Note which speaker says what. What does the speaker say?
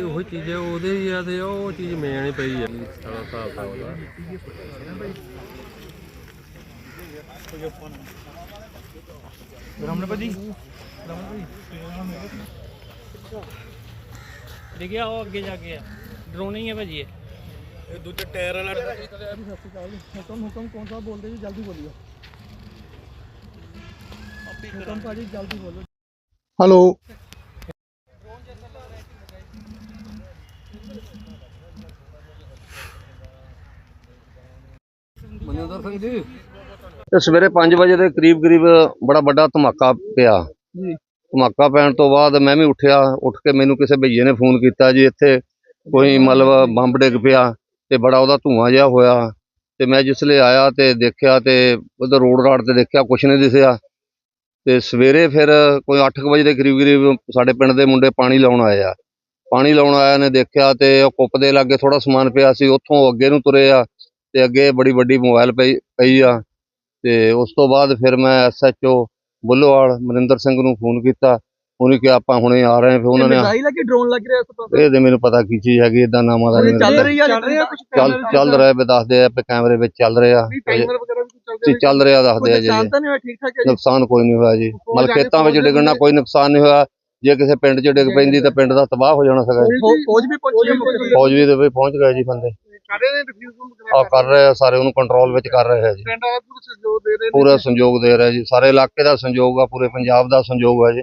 Speaker 1: ਉਹ ਚੀਜ਼ ਉਹਦੇ ਹੀ ਆ ਤੇ ਉਹ ਚੀਜ਼ ਮੈਂ ਨਹੀਂ ਪਈ ਆ। ਸਾਰਾ ਹਿਸਾਬ ਤਾਂ ਉਹਦਾ
Speaker 2: ਰਮਨ ਭਾਜੀ ਰਮਨ
Speaker 3: ਦੇਖਿਆ ਉਹ ਅੱਗੇ ਜਾ ਕੇ ਆ। ਡਰੋਨ ਹੀ ਹੈ ਭਾਜੀ ਇਹ।
Speaker 2: ਦੂਜੇ ਟਾਇਰ ਵਾਲਾ
Speaker 4: ਹੁਕਮ ਹੁਕਮ ਕੌਣ ਸਾ? ਬੋਲਦੇ ਜੀ ਜਲਦੀ ਬੋਲਿਓ। ਹੁਕਮ ਭਾਜੀ ਜਲਦੀ ਬੋਲੋ
Speaker 5: ਹੈਲੋ।
Speaker 1: ਮਨਿੰਦਰ ਸਿੰਘ ਜੀ।
Speaker 6: ਤੇ ਸਵੇਰੇ 5 ਵਜੇ ਦੇ ਕਰੀਬ ਕਰੀਬ ਬੜਾ ਵੱਡਾ ਧਮਾਕਾ ਪਿਆ।
Speaker 4: ਜੀ।
Speaker 6: ਧਮਾਕਾ ਪੈਣ ਤੋਂ ਬਾਅਦ ਮੈਂ ਵੀ ਉੱਠਿਆ ਉੱਠ ਕੇ ਮੈਨੂੰ ਕਿਸੇ ਭਈਏ ਨੇ ਫੋਨ ਕੀਤਾ ਜੀ ਇੱਥੇ ਕੋਈ ਮਤਲਬ ਬੰਬ ਡਿੱਗ ਪਿਆ ਤੇ ਬੜਾ ਉਹਦਾ ਧੂਆਂ ਜਿਹਾ ਹੋਇਆ ਤੇ ਮੈਂ ਜਿਸਲੇ ਆਇਆ ਤੇ ਦੇਖਿਆ ਤੇ ਉਧਰ ਰੋਡ ਰਾਡ ਤੇ ਦੇਖਿਆ ਕੁਛ ਨਹੀਂ ਦਿਸਿਆ। ਤੇ ਸਵੇਰੇ ਫਿਰ ਕੋਈ 8 ਵਜੇ ਦੇ ਕਰੀਬ ਕਰੀਬ ਸਾਡੇ ਪਿੰਡ ਦੇ ਮੁੰਡੇ ਪਾਣੀ ਲਾਉਣ ਆਏ ਆ। ਪਾਣੀ ਲਾਉਣ ਆਇਆ ਨੇ ਦੇਖਿਆ ਤੇ ਉਹ ਕੁੱਪ ਦੇ ਲਾਗੇ ਥੋੜਾ ਸਮਾਨ ਪਿਆ ਸੀ, ਉੱਥੋਂ ਅੱਗੇ ਨੂੰ ਤੁਰੇ ਆ ਤੇ ਅੱਗੇ ਬੜੀ ਵੱਡੀ ਮੋਬਾਈਲ ਪਈ ਪਈ ਆ। ਤੇ ਉਸ ਤੋਂ ਬਾਅਦ ਫਿਰ ਮੈਂ ਐਸਐਚਓ ਬੁੱਲੋਵਾਲ, ਮਨਿੰਦਰ ਸਿੰਘ ਨੂੰ ਫੋਨ ਕੀਤਾ। ਉਹਨੇ ਕਿਹਾ ਆਪਾਂ ਹੁਣੇ ਆ ਰਹੇ ਹਾਂ ਫਿਰ ਉਹਨਾਂ ਨੇ
Speaker 4: ਮਿਜ਼ਾਈਲ ਹੈ ਕਿ ਡਰੋਨ ਲੱਗ ਰਿਹਾ ਇਸ ਤੋਂ
Speaker 6: ਇਹ ਤੇ ਮੈਨੂੰ ਪਤਾ ਕੀ ਚੀਜ਼ ਹੈਗੀ ਇਦਾਂ ਨਾਮਾਂ ਦਾ ਨਹੀਂ
Speaker 4: ਚੱਲ। ਰਹੀ ਆ ਚੱਲ ਰਿਹਾ ਕੁਝ
Speaker 6: ਚੱਲ ਚੱਲ ਰਿਹਾ ਵੀ ਦੱਸਦੇ ਆ ਵੀ ਕੈਮਰੇ ਵਿੱਚ ਚੱਲ ਰਿਹਾ।
Speaker 4: ਟਾਈਮਰ ਵਗੈਰਾ ਵੀ ਚੱਲ
Speaker 6: ਤੇ ਚੱਲ ਰਿਹਾ ਦੱਸਦੇ ਆ ਜੀ।
Speaker 4: ਨੁਕਸਾਨ ਤਾਂ ਨਹੀਂ ਹੋਇਆ ਠੀਕ ਠਾਕ ਹੈ ਜੀ?
Speaker 6: ਨੁਕਸਾਨ ਕੋਈ ਨਹੀਂ ਹੋਇਆ ਜੀ।
Speaker 4: ਕੇ
Speaker 6: ਖੇਤਾਂ ਵਿੱਚ ਡਿੱਗਣ ਕੋਈ ਨੁਕਸਾਨ ਨਹੀਂ ਹੋਇਆ। ਜੇ ਕਿਸੇ ਪਿੰਡ 'ਚ ਡਿੱਗ ਪੈਂਦੀ ਤਾਂ ਪਿੰਡ ਦਾ ਤਬਾਹ ਹੋ ਜਾਣਾ ਸੀਗਾ
Speaker 4: ਫੌਜ ਵੀ ਪਹੁੰਚੀ ਹੈ ਤੇ
Speaker 6: ਫੌਜ ਵੀ ਵੀ ਪਹੁੰਚ ਗਏ ਜੀ ਬੰਦੇ।
Speaker 4: ਸਾਰੇ ਨੇ
Speaker 6: ਆ ਕਰ ਰਹੇ ਆ ਸਾਰੇ ਉਹਨੂੰ ਕੰਟਰੋਲ ਵਿੱਚ ਕਰ ਰਹੇ ਆ ਜੀ।
Speaker 4: ਪਿੰਡ ਵਾਲੇ ਪੂਰੇ ਸਹਿਯੋਗ ਦੇ ਰਹੇ ਨੇ
Speaker 6: ਪੂਰਾ ਸੰਯੋਗ ਦੇ ਰਿਹਾ ਜੀ। ਸਾਰੇ ਇਲਾਕੇ ਦਾ ਸੰਯੋਗ ਆ ਪੂਰੇ ਪੰਜਾਬ ਦਾ ਸੰਯੋਗ ਆ ਜੀ।